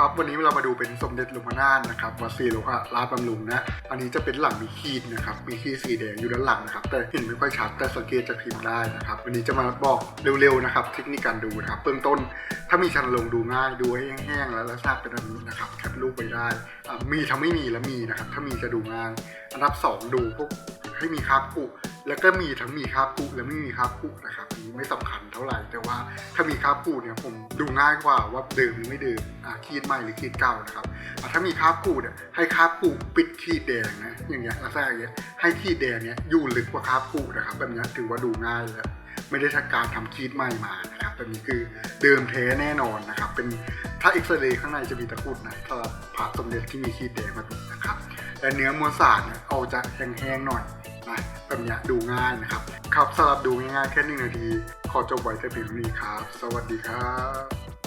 ครับวันนี้เรามาดูเป็นสมเด็จหลวงพ่อนาถนะครับวัดศรีโลหะราชบำรุงนะอันนี้จะเป็นหลังมีขีดนะครับมีขีดสีแดงอยู่ด้านหลังนะครับแต่เห็นไม่ค่อยชัดแต่สังเกตจากพิมพ์ได้นะครับวันนี้จะมาบอกเร็วๆนะครับเทคนิคการดูนะครับเบื้องต้น ถ้ามีชันลงดูง่ายดูให้แห้งๆแล้วลักษณะเป็นแบบนี้นะครับแคปรูปไปได้ มีทั้งไม่มีและมีนะครับถ้ามีจะดูง่าย อันดับสองดูพวกให้มีคราบกุ แล้วก็มีทั้งมีคาบกุและไม่มีคาบกุนะครับอันนี้ไม่สำคัญเท่าไหร่แต่ว่าถ้ามีคาบกูเนี่ยผมดูง่ายกว่าว่าเดิมหรือไม่เดิมอาขีดใหม่หรือขีดเก่านะครับถ้ามีคาบกูเนี่ยให้คาบกูปิดขีดแดงนะอย่างเงี้ยลักษณะอย่างเงี้ยให้ขีดแดงเนี่ยอยู่ลึกกว่าคาบกูนะครับแบบนี้ถือว่าดูง่ายแล้วไม่ได้ทำการทำขีดใหม่มานะครับแบบนี้คือเดิมแท้แน่นอนนะครับ เป็นถ้าเอ็กซเรย์ข้างในจะมีตะกุดนะสำหรับพระสมเด็จที่มีขีดแดงมาดูนะครับแต่เนื้อมวลสารเนี่ยเอาจะแห้งๆหน่อย แบบเนี้ดูง่ายนะครับ ครับสำหรับดูง่ายๆแค่หนึ่งนาที ขอจบไว้แต่เพียงเท่านี้ครับ สวัสดีครับ